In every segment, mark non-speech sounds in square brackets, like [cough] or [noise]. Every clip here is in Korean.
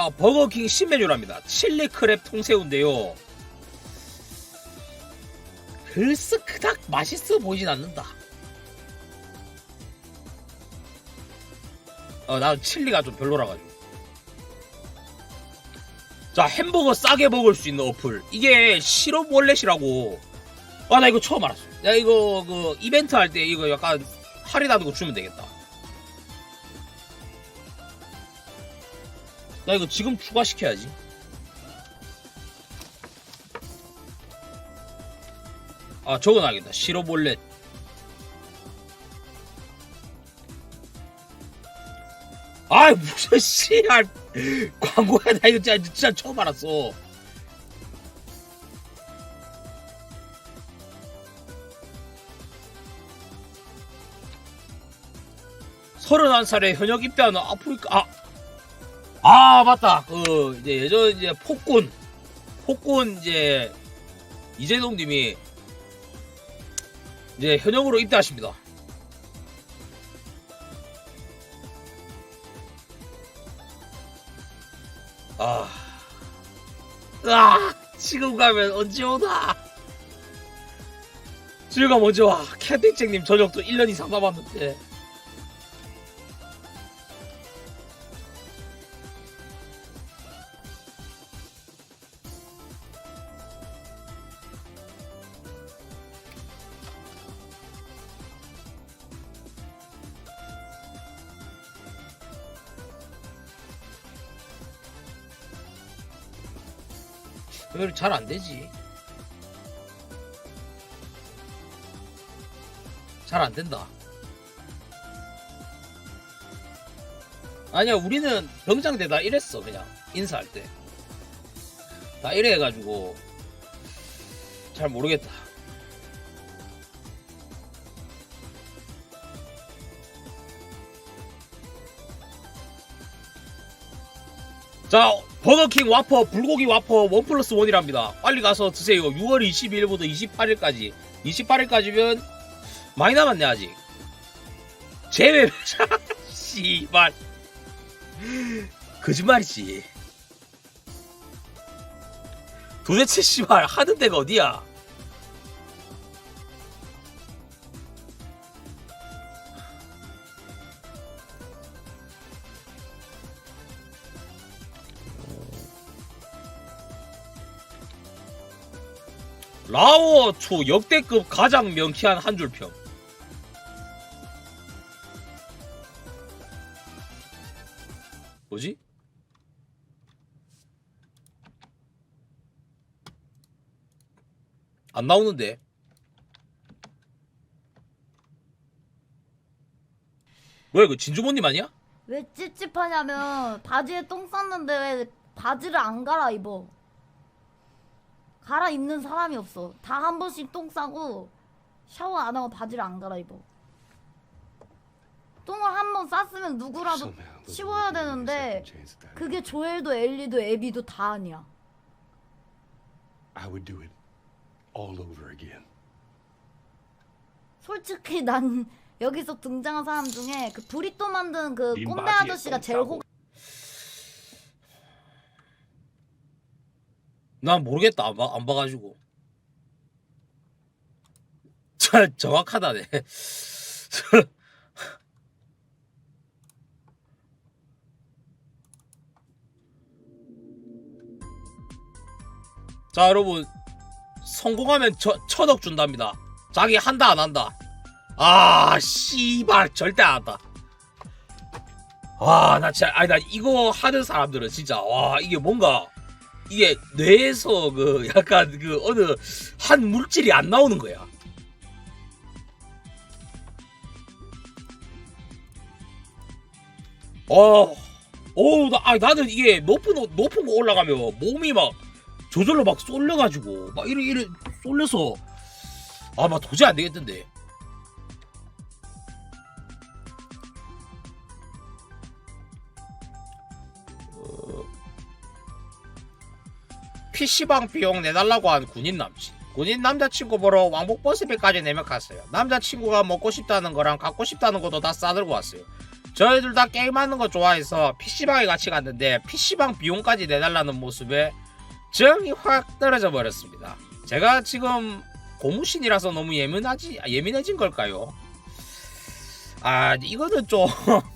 자, 버거킹 신메뉴랍니다. 칠리 크랩 통새우인데요. 글쎄 그닥 맛있어 보이진 않는다. 어, 난 칠리가 좀 별로라가지고. 자, 햄버거 싸게 먹을 수 있는 어플. 이게 시럽 월렛이라고. 아, 나 이거 처음 알았어. 나 이거 그 이벤트 할 때 이거 약간 할인하는 거 주면 되겠다. 나 이거 지금 추가시켜야지. 아, 적어놔야겠다. 시러볼렛. 아이, 무슨 씨알 [laughs] 광고야. 나 이거 진짜, 진짜 처음 알았어. 서른한 살에 현역 입대하는 아프리카, 아, 아 맞다 그 이제 예전 이제 폭군 폭군 이제 이재동님이 이제 현역으로 입대하십니다. 아, 아 지금 가면 언제 오나? 지금 언제 와? 캐비잭님 저녁도 1년 이상 남았는데. 왜 잘 안 되지? 잘 안 된다. 아니야, 우리는 병장대 다 이랬어, 그냥. 인사할 때. 다 이래 해가지고. 잘 모르겠다. 자, 버거킹 와퍼, 불고기 와퍼 원 플러스 원이랍니다. 빨리 가서 드세요. 6월 22일부터 28일까지. 28일까지면 많이 남았네, 아직. 제외, [laughs] 씨발. 거짓말이지. 도대체 씨발 하는 데가 어디야? 라오어 초 역대급 가장 명쾌한 한 줄 평. 뭐지? 안 나오는데. 뭐야 이거 진주모님 아니야? 왜 찝찝하냐면 바지에 똥 쌌는데 왜 바지를 안 갈아입어 갈아입는 사람이 없어. 다 한 번씩 똥 싸고 샤워 안 하고 바지를 안 갈아입어. 똥을 한 번 쌌으면 누구라도 치워야 되는데 그게 조엘도 엘리도 에비도 다 아니야. I would do it all over again. 솔직히 난 여기서 등장한 사람 중에 그 브리또 만든 그님 꼰대 아저씨가 똥 제일 싸고. 호 난 모르겠다. 안, 봐, 안 봐가지고. [laughs] 자, 정확하다네. [laughs] 자 여러분. 성공하면 저, 천억 준답니다. 자기 한다 안 한다. 아 씨발. 절대 안 한다. 와 나 진짜 아니 나 이거 하는 사람들은 진짜 와 이게 뭔가 이게 뇌에서 그 약간 그 어느 한 물질이 안 나오는 거야. 어, 어, 나, 아, 나는 이게 높은 옷- 높은 거 올라가면 몸이 막 저절로 막 쏠려가지고 막 이래 이래 쏠려서 아, 막 도저히 안 되겠던데. PC방 비용 내달라고 한 군인 남친. 군인 남자친구 보러 왕복 버스비까지 내며 갔어요. 남자친구가 먹고 싶다는 거랑 갖고 싶다는 것도 다 싸들고 왔어요. 저희들 다 게임하는 거 좋아해서 PC방에 같이 갔는데 PC방 비용까지 내달라는 모습에 정이 확 떨어져 버렸습니다. 제가 지금 고무신이라서 너무 예민하지 예민해진 걸까요? 아 이거는 좀,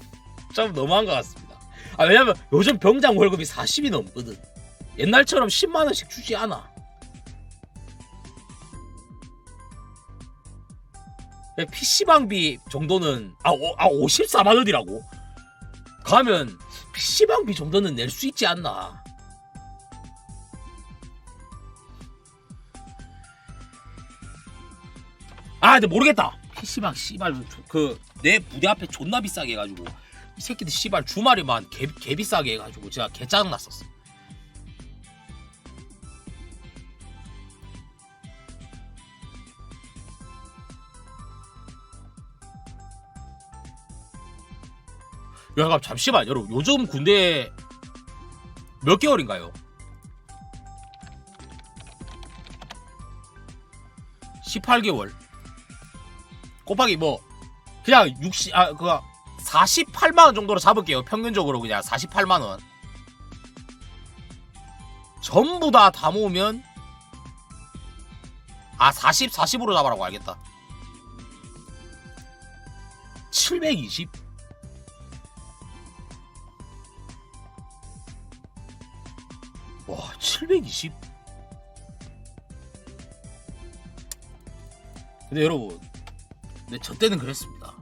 [laughs] 좀 너무한 것 같습니다. 아 왜냐면 요즘 병장 월급이 40이 넘거든. 옛날처럼 10만 원씩 주지 않아. PC방비 정도는 아, 오, 아 54만 원이라고? 가면 PC방비 정도는 낼 수 있지 않나. 아 근데 모르겠다. PC방 씨발 그 내 부대 앞에 존나 비싸게 해가지고 이 새끼들 씨발 주말에만 개, 개 비싸게 해가지고 제가 개 짜증 났었어 잠깐 잠시만, 여러분. 요즘 군대 몇 개월인가요? 18개월. 곱하기 뭐 그냥 60, 아, 그 48만 원 정도로 잡을게요. 평균적으로 그냥 48만 원. 전부 다 다 모으면 아, 40, 40으로 잡아라고 알겠다. 720. 720? 근데 여러분, 근데 저 때는 그랬습니다.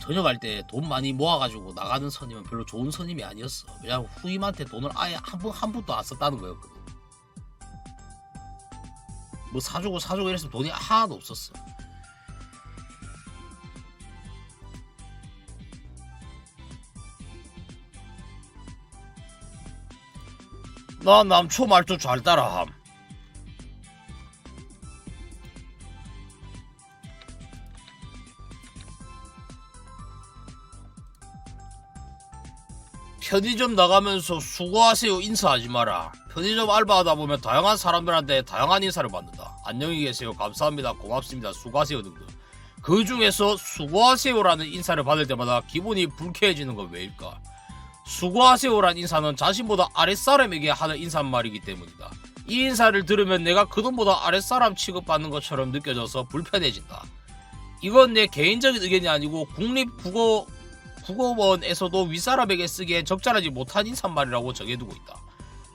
전역할 때 돈 많이 모아가지고 나가는 선임은 별로 좋은 선임이 아니었어. 왜냐면 후임한테 돈을 아예 한 푼, 한 푼도 안 썼다는 거였거든. 뭐 사주고 사주고 이랬으면 돈이 하나도 없었어. 나 남초 말투 잘 따라함. 편의점 나가면서 수고하세요 인사하지 마라. 편의점 알바하다 보면 다양한 사람들한테 다양한 인사를 받는다. 안녕히 계세요. 감사합니다. 고맙습니다. 수고하세요 등등. 그 중에서 수고하세요라는 인사를 받을 때마다 기분이 불쾌해지는 건 왜일까? 수고하세요란 인사는 자신보다 아랫사람에게 하는 인사말이기 때문이다. 이 인사를 들으면 내가 그돈보다 아랫사람 취급받는 것처럼 느껴져서 불편해진다. 이건 내 개인적인 의견이 아니고 국립국어 국어원에서도 윗사람에게 쓰기에 적절하지 못한 인사말이라고 정해두고 있다.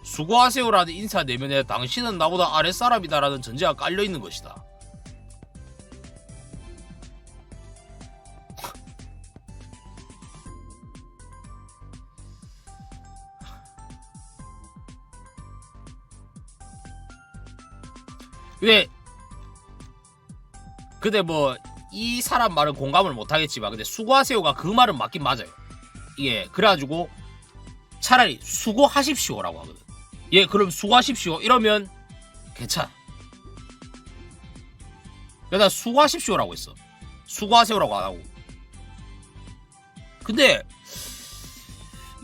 수고하세요라는 인사 내면에 당신은 나보다 아랫사람이다라는 전제가 깔려 있는 것이다. 왜? 근데 뭐 이 사람 말은 공감을 못 하겠지만 근데 수고하세요가 그 말은 맞긴 맞아요. 예, 그래가지고 차라리 수고하십시오라고 하거든. 예, 그럼 수고하십시오 이러면 괜찮아. 그러다 수고하십시오라고 했어. 수고하세요라고 안 하고. 근데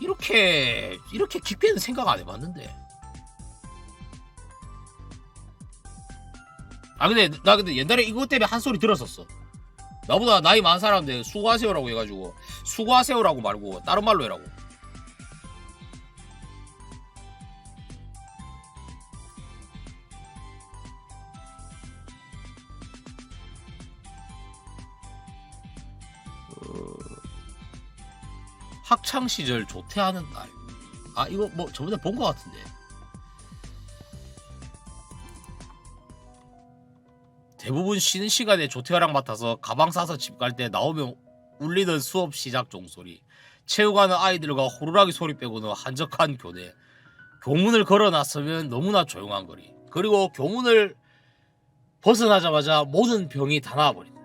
이렇게 이렇게 깊게는 생각 안 해봤는데. 아 근데 나 근데 옛날에 이것 때문에 한 소리 들었었어. 나보다 나이 많은 사람들 수고하세요라고 해가지고 수고하세요라고 말고 다른 말로 해라고. 어, 학창 시절 조퇴하는 날. 아 이거 뭐 저번에 본 것 같은데. 대부분 쉬는 시간에 조퇴하랑 맡아서 가방 싸서 집 갈 때 나오면 울리는 수업 시작 종소리. 체육하는 아이들과 호루라기 소리 빼고는 한적한 교내. 교문을 걸어놨으면 너무나 조용한 거리. 그리고 교문을 벗어나자마자 모든 병이 다 나와버린다.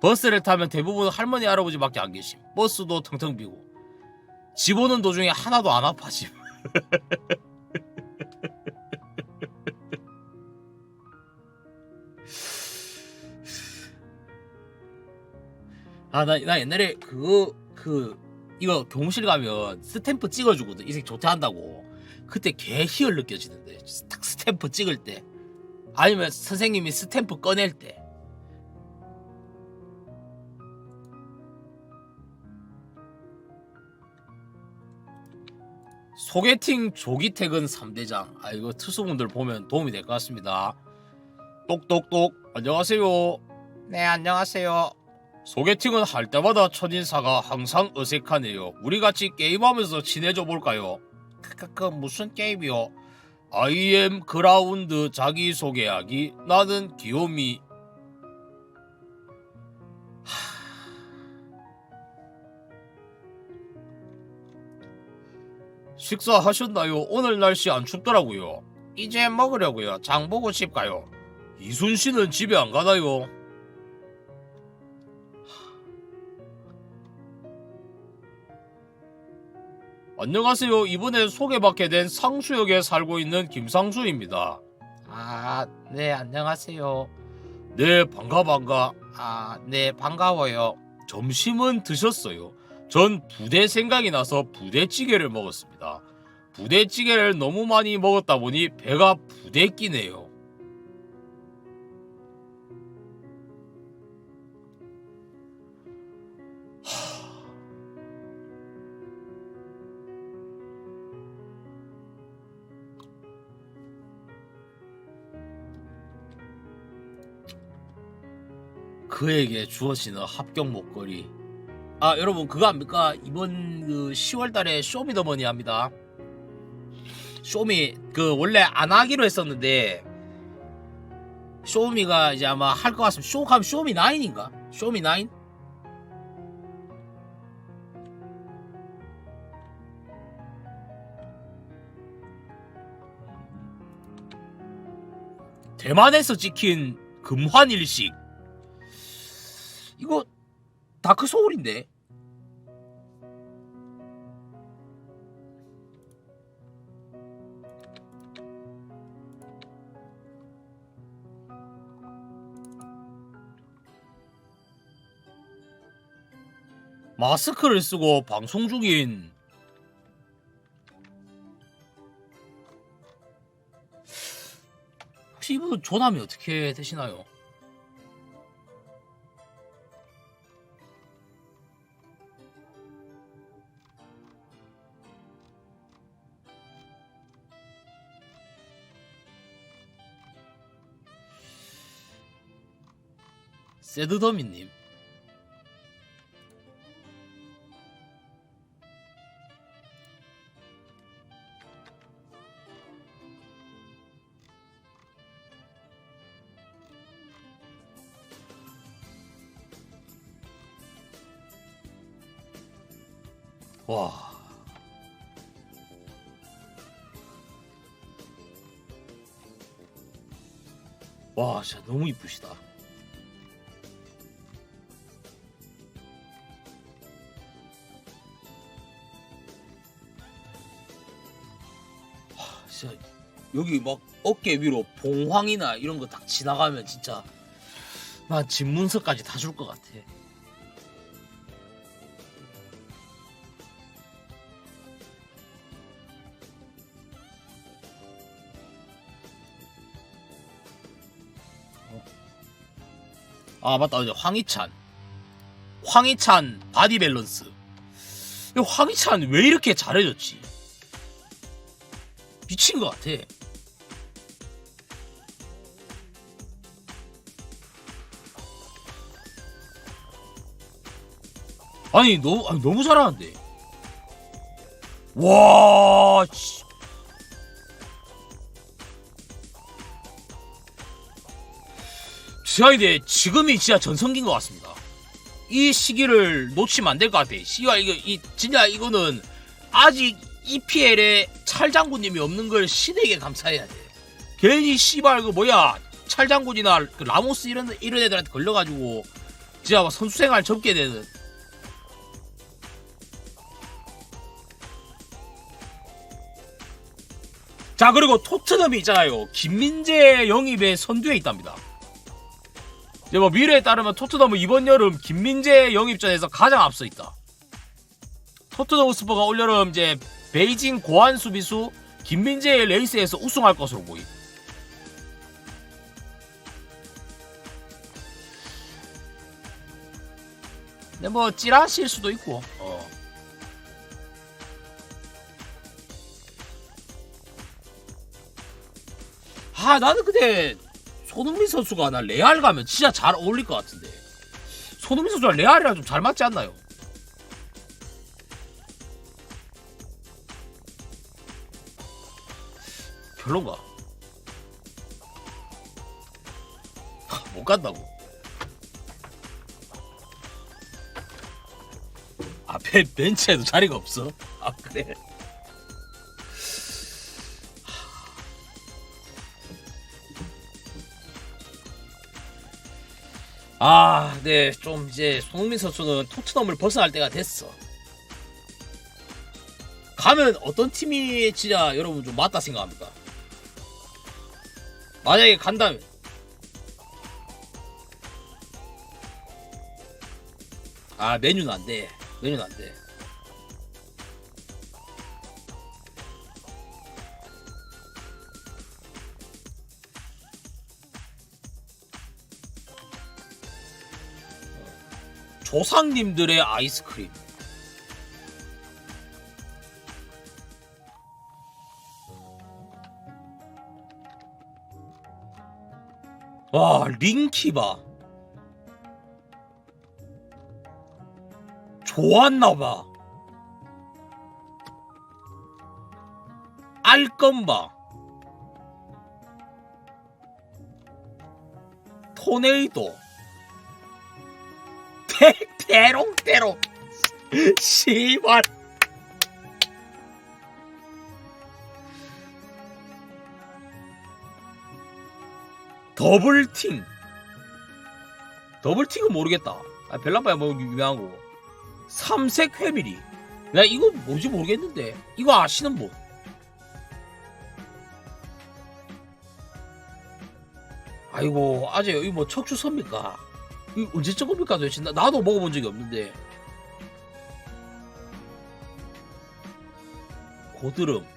버스를 타면 대부분 할머니 할아버지밖에 안 계심. 버스도 텅텅 비고. 집 오는 도중에 하나도 안 아파짐 [laughs] 아, 나, 나 옛날에 그거, 그, 이거 교무실 가면 스탬프 찍어주거든. 이색 좋다 한다고 그때 개 희열 느껴지는데. 딱 스탬프 찍을 때. 아니면 선생님이 스탬프 꺼낼 때. 소개팅 조기 퇴근 3대장. 아, 이거 투수분들 보면 도움이 될 것 같습니다. 똑똑똑. 안녕하세요. 네, 안녕하세요. 소개팅은 할 때마다 첫인사가 항상 어색하네요. 우리 같이 게임하면서 친해져 볼까요? 그, 그 무슨 게임이요? IM 그라운드 자기소개하기 나는 귀요미 식사하셨나요? 오늘 날씨 안 춥더라고요. 이제 먹으려고요. 장 보고 집 가요. 이순 씨는 집에 안 가나요? 안녕하세요. 이번에 소개받게 된 상수역에 살고 있는 김상수입니다. 아, 네, 안녕하세요. 네, 반가 반가. 아, 네, 반가워요. 점심은 드셨어요. 전 부대 생각이 나서 부대찌개를 먹었습니다. 부대찌개를 너무 많이 먹었다 보니 배가 부대끼네요. 그에게 주어지는 합격 목걸이. 아 여러분 그거 압니까? 이번 그 10월달에 쇼미더머니 합니다. 쇼미 그 원래 안 하기로 했었는데 쇼미가 이제 아마 할 것 같으면 쇼하면 쇼미 9인가? 쇼미 9? 대만에서 찍힌 금환일식 이거 다크 소울인데 마스크를 쓰고 방송 중인 혹시 이분 조남이 어떻게 되시나요? 세드더미님 와 와, 진짜 너무 이쁘시다. 여기 막 어깨 위로 봉황이나 이런 거 딱 지나가면 진짜 나 집문서까지 다 줄 것 같아. 아 맞다. 황희찬. 황희찬 바디 밸런스. 이 황희찬 왜 이렇게 잘해졌지? 미친 것 같아 아니 너무 아니, 너무 잘하는데 와 씨. 제가 이제 지금이 진짜 전성기인 것 같습니다. 이 시기를 놓치면 안 될 것 같아. 씨발 이거 이 진짜 이거는 아직 EPL에 찰장군님이 없는 걸 신에게 감사해야 돼. 괜히 씨발 그 뭐야 찰장군이나 그 라모스 이런 이런 애들한테 걸려가지고 진짜 막 선수 생활 접게 되는. 자 그리고 토트넘이 있잖아요. 김민재 영입에 선두에 있답니다. 이제 뭐 미래에 따르면 토트넘은 이번 여름 김민재 영입전에서 가장 앞서 있다. 토트넘 스퍼가 올 여름 이제 베이징 고안 수비수 김민재의 레이스에서 우승할 것으로 보임. 근데 뭐 찌라실 수도 있고. 어. 아 나는 근데 손흥민 선수가 나 레알 가면 진짜 잘 어울릴 것 같은데 손흥민 선수가 레알이랑 좀 잘 맞지 않나요? 별론가? 하, 못 간다고 앞에 [laughs] 벤치에도 자리가 없어 아 그래 아, 네, 좀 이제 손흥민 선수는 토트넘을 벗어날 때가 됐어. 가면 어떤 팀이 진짜 여러분 좀 맞다 생각합니까? 만약에 간다면 아 메뉴는 안 돼. 메뉴는 안 돼. 조상님들의 아이스크림. 와, 링키바. 좋았나봐. 알건바. 토네이도. 대, 대롱대롱. 씨발. 더블팅. 더블팅은 모르겠다. 아, 벨라바야 뭐 유명한 거고. 삼색 회밀이. 나 이거 뭔지 모르겠는데. 이거 아시는 분? 아이고, 아재 이거 뭐 척추 섭니까? 이거 언제적 겁니까 도대체? 나, 나도 먹어본 적이 없는데. 고드름.